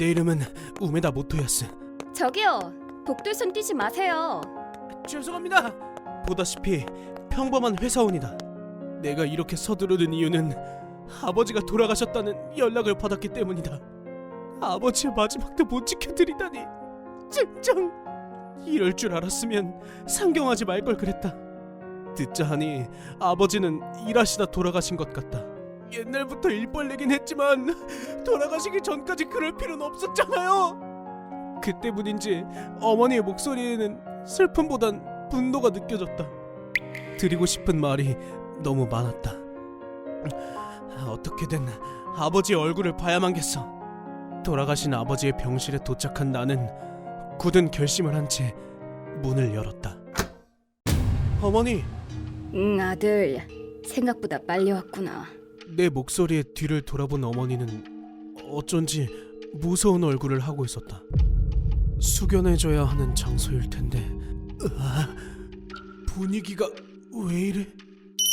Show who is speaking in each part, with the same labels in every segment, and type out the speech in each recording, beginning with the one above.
Speaker 1: 내 이름은 우메다 모토야스.
Speaker 2: 저기요. 복도선 뛰지 마세요.
Speaker 1: 죄송합니다. 보다시피 평범한 회사원이다. 내가 이렇게 서두르는 이유는 아버지가 돌아가셨다는 연락을 받았기 때문이다. 아버지의 마지막도 못 지켜드리다니 젠장 이럴 줄 알았으면 상경하지 말 걸 그랬다. 듣자 하니 아버지는 일하시다 돌아가신 것 같다. 옛날부터 일벌내긴 했지만 돌아가시기 전까지 그럴 필요는 없었잖아요. 그 때문인지 어머니의 목소리에는 슬픔보단 분노가 느껴졌다. 드리고 싶은 말이 너무 많았다. 어떻게든 아버지의 얼굴을 봐야만 겠어. 돌아가신 아버지의 병실에 도착한 나는 굳은 결심을 한 채 문을 열었다. 어머니,
Speaker 2: 응, 아들. 생각보다 빨리 왔구나.
Speaker 1: 내 목소리에 뒤를 돌아본 어머니는 어쩐지 무서운 얼굴을 하고 있었다. 숙연해져야 하는 장소일 텐데, 으아, 분위기가 왜 이래?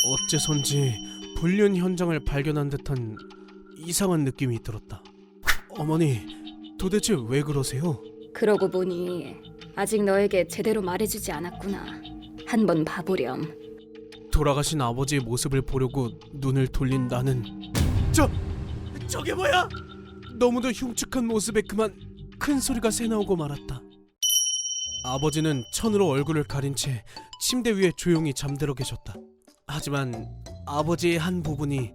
Speaker 1: 어째선지 불륜 현장을 발견한 듯한 이상한 느낌이 들었다. 어머니, 도대체 왜 그러세요?
Speaker 2: 그러고 보니 아직 너에게 제대로 말해주지 않았구나. 한번 봐보렴.
Speaker 1: 돌아가신 아버지의 모습을 보려고 눈을 돌린 나는 저 저게 뭐야? 너무도 흉측한 모습에 그만 큰 소리가 새 나오고 말았다. 아버지는 천으로 얼굴을 가린 채 침대 위에 조용히 잠들어 계셨다. 하지만 아버지의 한 부분이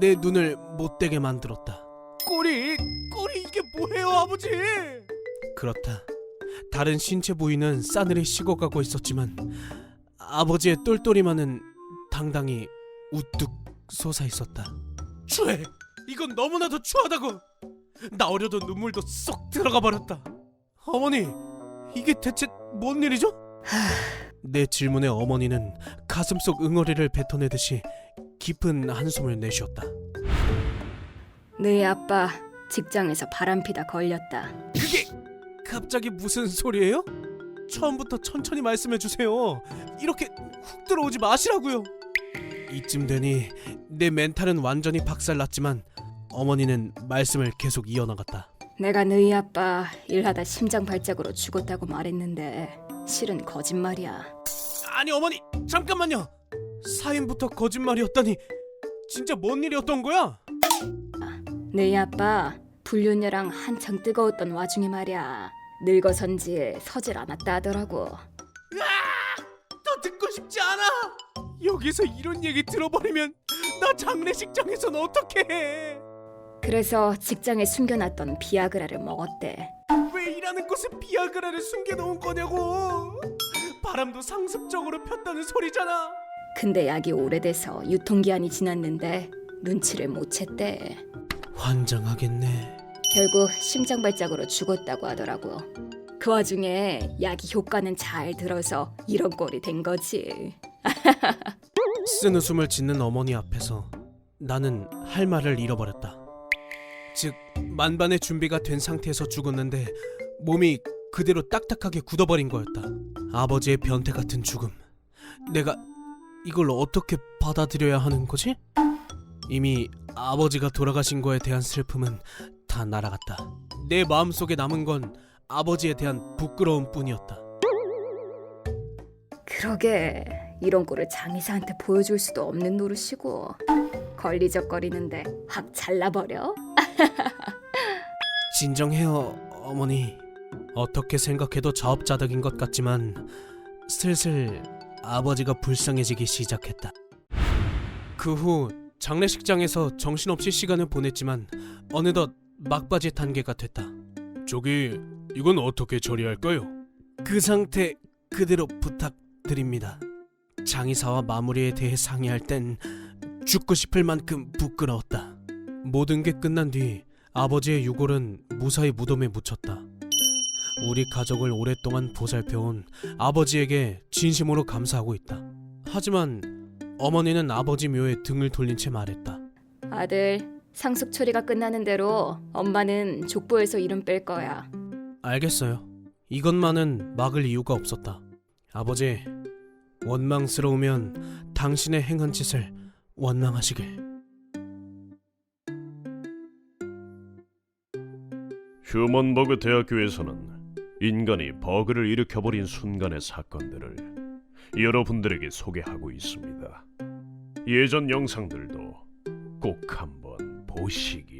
Speaker 1: 내 눈을 못되게 만들었다. 꼬리, 꼬리 이게 뭐예요, 아버지? 그렇다. 다른 신체 부위는 싸늘히 식어가고 있었지만 아버지의 똘똘이만은 당당히 우뚝 솟아 있었다. 추해! 이건 너무나도 추하다고! 나 어려도 눈물도 쏙 들어가 버렸다. 어머니, 이게 대체 뭔 일이죠? 내 질문에 어머니는 가슴속 응어리를 뱉어내듯이 깊은 한숨을 내쉬었다.
Speaker 2: 네 아빠 직장에서 바람피다 걸렸다.
Speaker 1: 그게 갑자기 무슨 소리예요? 처음부터 천천히 말씀해 주세요. 이렇게 훅 들어오지 마시라고요. 이쯤 되니 내 멘탈은 완전히 박살났지만 어머니는 말씀을 계속 이어나갔다.
Speaker 2: 내가 너희 아빠 일하다 심장 발작으로 죽었다고 말했는데 실은 거짓말이야.
Speaker 1: 아니 어머니 잠깐만요. 사인부터 거짓말이었다니 진짜 뭔 일이었던 거야?
Speaker 2: 너희 아빠 불륜녀랑 한창 뜨거웠던 와중에 말이야. 늙어선지 서질 않았다 하더라고.
Speaker 1: 더 듣고 싶지 않아. 여기서 이런 얘기 들어버리면 나 장례식장에선 어떻게 해?
Speaker 2: 그래서 직장에 숨겨놨던 비아그라를 먹었대.
Speaker 1: 왜 일하는 곳에 비아그라를 숨겨놓은 거냐고 바람도 상습적으로 폈다는 소리잖아
Speaker 2: 근데 약이 오래돼서 유통기한이 지났는데 눈치를 못 챘대.
Speaker 1: 환장하겠네
Speaker 2: 결국 심장 발작으로 죽었다고 하더라고. 그 와중에 약이 효과는 잘 들어서 이런 꼴이 된 거지.
Speaker 1: 쓴 웃음을 짓는 어머니 앞에서 나는 할 말을 잃어버렸다 즉 만반의 준비가 된 상태에서 죽었는데 몸이 그대로 딱딱하게 굳어버린 거였다 아버지의 변태 같은 죽음 내가 이걸 어떻게 받아들여야 하는 거지? 이미 아버지가 돌아가신 거에 대한 슬픔은 다 날아갔다 내 마음속에 남은 건 아버지에 대한 부끄러움 뿐이었다
Speaker 2: 그러게 이런 꼴을 장의사한테 보여줄 수도 없는 노릇이고 걸리적거리는데 확 잘라버려?
Speaker 1: 진정해요, 어머니. 어떻게 생각해도 자업자득인 것 같지만 슬슬 아버지가 불쌍해지기 시작했다. 그 후 장례식장에서 정신없이 시간을 보냈지만 어느덧 막바지 단계가 됐다. 저기 이건 어떻게 처리할까요? 그 상태 그대로 부탁드립니다. 장의사와 마무리에 대해 상의할 땐 죽고 싶을 만큼 부끄러웠다. 모든 게 끝난 뒤 아버지의 유골은 무사히 무덤에 묻혔다. 우리 가족을 오랫동안 보살펴온 아버지에게 진심으로 감사하고 있다. 하지만 어머니는 아버지 묘에 등을 돌린 채 말했다.
Speaker 2: 아들 상속 처리가 끝나는 대로 엄마는 족보에서 이름 뺄 거야.
Speaker 1: 알겠어요. 이것만은 막을 이유가 없었다. 아버지, 원망스러우면 당신의 행한 짓을 원망하시길.
Speaker 3: 휴먼버그 대학교에서는 인간이 버그를 일으켜버린 순간의 사건들을 여러분들에게 소개하고 있습니다. 예전 영상들도 꼭 한번 오시기.